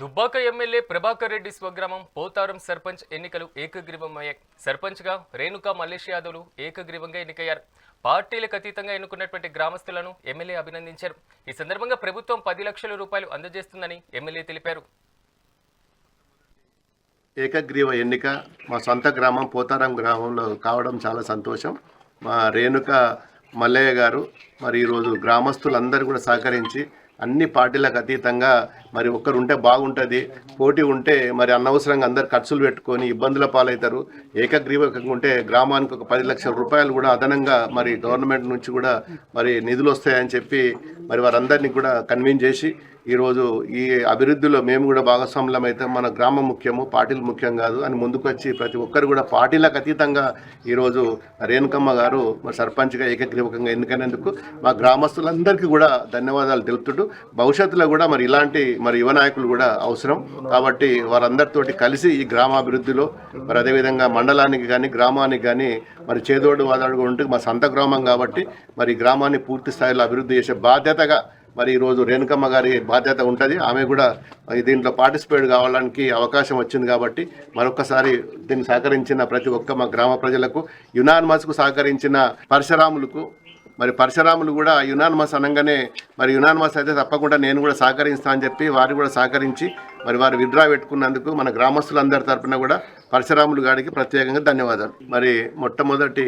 Dubbaka MLA Prabhakar Reddy స్వగ్రామం పోతారం సర్పంచ్ ఎన్నికలు ఏకగ్రీవమయ్యాయి. సర్పంచ్గా రేణుకా మల్లేష్ యాదవ్లు ఏకగ్రీవంగా ఎన్నికయ్యారు. పార్టీలకు అతీతంగా ఎన్నుకున్నటువంటి గ్రామస్తులను ఎమ్మెల్యే అభినందించారు. ఈ సందర్భంగా ప్రభుత్వం పది లక్షల రూపాయలు అందజేస్తుందని ఎమ్మెల్యే తెలిపారు. ఏకగ్రీవ ఎన్నిక మా సొంత గ్రామం పోతారం గ్రామంలో కావడం చాలా సంతోషం. మా రేణుక మల్లయ్య గారు మరి ఈరోజు గ్రామస్తులందరూ కూడా సహకరించి అన్ని పార్టీలకు అతీతంగా మరి ఒక్కరుంటే బాగుంటుంది పోటీ ఉంటే మరి అనవసరంగా అందరు ఖర్చులు పెట్టుకొని ఇబ్బందుల పాలవుతారు. ఏకగ్రీవకంగా ఉంటే గ్రామానికి ఒక పది లక్షల రూపాయలు కూడా అదనంగా మరి గవర్నమెంట్ నుంచి కూడా మరి నిధులు వస్తాయని చెప్పి మరి వారందరినీ కూడా కన్విన్స్ చేసి ఈరోజు ఈ అభివృద్ధిలో మేము కూడా భాగస్వాములం అయితే మన గ్రామం ముఖ్యము పార్టీలు ముఖ్యం కాదు అని ముందుకొచ్చి ప్రతి ఒక్కరు కూడా పార్టీలకు అతీతంగా ఈరోజు రేణుకమ్మ గారు మరి సర్పంచ్గా ఏకగ్రీవకంగా ఎన్నికైనందుకు మా గ్రామస్తులందరికీ కూడా ధన్యవాదాలు తెలుపుతుంటూ భవిష్యత్తులో కూడా మరి ఇలాంటి మరి యువ నాయకులు కూడా అవసరం. కాబట్టి వారందరితోటి కలిసి ఈ గ్రామాభివృద్ధిలో మరి అదేవిధంగా మండలానికి కానీ గ్రామానికి కానీ మరి చేదోడు వాదాడుగా ఉంటూ మా సొంత గ్రామం కాబట్టి మరి గ్రామాన్ని పూర్తి స్థాయిలో అభివృద్ధి చేసే బాధ్యతగా మరి ఈరోజు రేణుకమ్మ గారి బాధ్యత ఉంటుంది. ఆమె కూడా దీంట్లో పార్టిసిపేట్ కావడానికి అవకాశం వచ్చింది కాబట్టి మరొకసారి దీన్ని సహకరించిన ప్రతి ఒక్క మా గ్రామ ప్రజలకు యునానిమస్కు సహకరించిన పరశురాములకు మరి పరశురాములు కూడా యునానిమస్ అనగానే మరి యునానిమస్ అయితే తప్పకుండా నేను కూడా సహకరిస్తా అని చెప్పి వారు కూడా సహకరించి మరి వారు విడ్రా పెట్టుకున్నందుకు మన గ్రామస్తులందరి తరపున కూడా పరశురాములు గారికి ప్రత్యేకంగా ధన్యవాదాలు. మరి మొట్టమొదటి